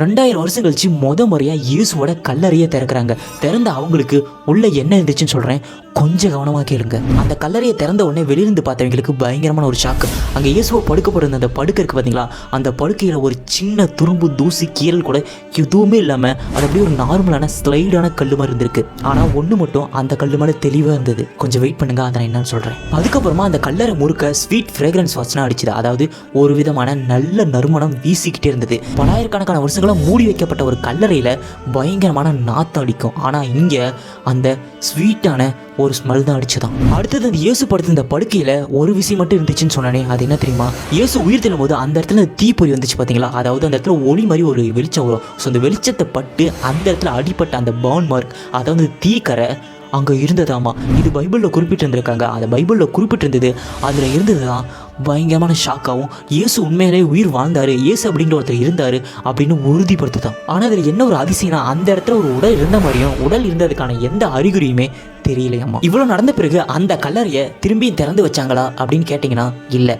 ரெண்டாயிரம் வருஷம் கழிச்சு முத முறையா இயேசுவோட கல்லறையை திறக்கிறாங்க. திறந்த அவங்களுக்கு உள்ள என்ன இருந்துச்சுன்னு சொல்றேன். கொஞ்சம் கவனமா கேளுங்க. அந்த கல்லறையை திறந்த உடனே வெளியிருந்து பார்த்தவங்களுக்கு பயங்கரமான ஒரு ஷாக்கு அங்க இயேசுவை படுக்கப்படுற அந்த படுக்கை இருக்கு பாத்தீங்களா? அந்த படுக்கையில ஒரு சின்ன துரும்பு தூசி கீரல் கூட எதுவுமே இல்லாம அது அப்படியே ஒரு நார்மலான ஸ்லைடான கல்லு மாதிரி இருந்திருக்கு. ஆனா ஒண்ணு மட்டும் அந்த கல்லு மேல தெளிவா இருந்தது. கொஞ்சம் வெயிட் பண்ணுங்க அதை நான் என்னன்னு சொல்றேன். அதுக்கப்புறமா அந்த கல்லறை முறுக்க ஸ்வீட் ஃப்ரேக்ரன்ஸ் வாசனை அடிச்சுது. அதாவது ஒரு விதமான நல்ல நறுமணம் வீசிக்கிட்டே இருந்தது. பலாயிரக்கணக்கான வருஷங்கள் மூடி வைக்கப்பட்ட ஒரு கல்லறையில் பயங்கரமான நாத்தம் அடிக்கும். ஆனால் இங்கே அந்த ஸ்வீட்டான ஒரு ஸ்மெல் தான் அடிச்சதான். அடுத்தது அந்த இயேசு படுத்த இந்த படுக்கையில் ஒரு விஷயம் மட்டும் இருந்துச்சுன்னு சொன்னானே அது என்ன தெரியுமா? இயேசு உயிர் தெழும் போது அந்த இடத்துல தீப்பொறி வந்துச்சு பார்த்தீங்களா அதாவது அந்த இடத்துல ஒளி மாதிரி ஒரு வெளிச்சம் வரும். ஸோ அந்த வெளிச்சத்தை பட்டு அந்த இடத்துல அடிப்பட்ட அந்த பவுன் மார்க் அதாவது தீக்கரை அங்கே இருந்ததாமா. இது பைபிளில் குறிப்பிட்டிருந்திருக்காங்க. அந்த பைபிளில் குறிப்பிட்டிருந்தது அதில் இருந்தது தான் பயங்கரமான ஷாக்காகவும் இயேசு உண்மையிலே உயிர் வாழ்ந்தார் இயேசு அப்படின்ற ஒருத்தர் இருந்தார் அப்படின்னு உறுதிப்படுத்துதான். ஆனால் அதில் என்ன ஒரு அதிசயம்னா அந்த இடத்துல ஒரு உடல் இருந்த மாதிரியும் உடல் இருந்ததுக்கான எந்த அறிகுறியுமே தெரியலையாமா. இவ்வளோ நடந்த பிறகு அந்த கல்லறையை திரும்பியும் திறந்து வச்சாங்களா அப்படின்னு கேட்டிங்கன்னா இல்லை.